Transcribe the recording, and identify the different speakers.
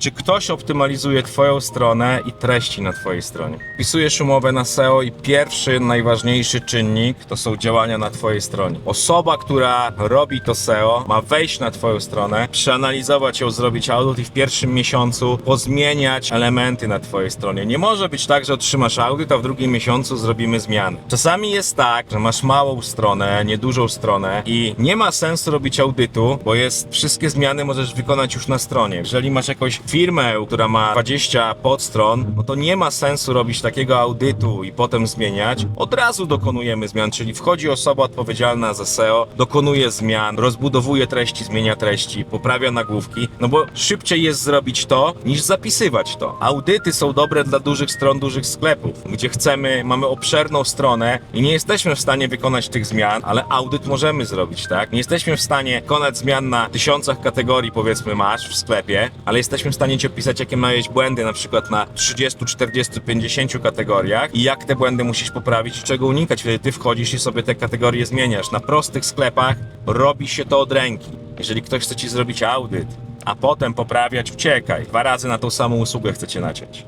Speaker 1: czy ktoś optymalizuje Twoją stronę i treści na Twojej stronie. Wpisujesz umowę na SEO i pierwszy, najważniejszy czynnik to są działania na Twojej stronie. Osoba, która robi to SEO, ma wejść na Twoją stronę, przeanalizować ją, zrobić audyt i w pierwszym miesiącu pozmieniać elementy na Twojej stronie. Nie może być tak, że otrzymasz audyt, a w drugim miesiącu zrobimy zmiany. Czasami jest tak, że masz małą stronę, niedużą stronę i nie ma sensu robić audytu, bo jest wszystkie zmiany możesz wykonać już na stronie. Jeżeli masz jakąś firmę, która ma 20 podstron, no to nie ma sensu robić takiego audytu i potem zmieniać. Od razu dokonujemy zmian, czyli wchodzi osoba odpowiedzialna za SEO, dokonuje zmian, rozbudowuje treści, zmienia treści, poprawia nagłówki, no bo szybciej jest zrobić to, niż zapisywać to. Audyty są dobre dla dużych stron, dużych sklepów, gdzie chcemy, mamy obszerną stronę i nie jesteśmy w stanie wykonać tych zmian, ale audyt możemy zrobić, tak? Nie jesteśmy w stanie wykonać zmian na tysiącach kategorii, powiedzmy, masz w sklepie, ale jesteśmy w stanie ci opisać, jakie miałeś błędy, na przykład na 30, 40, 50 kategoriach i jak te błędy musisz poprawić i czego unikać, kiedy ty wchodzisz i sobie te kategorie zmieniasz. Na prostych sklepach robi się to od ręki. Jeżeli ktoś chce ci zrobić audyt, a potem poprawiać, uciekaj. Dwa razy na tą samą usługę chcecie naciąć.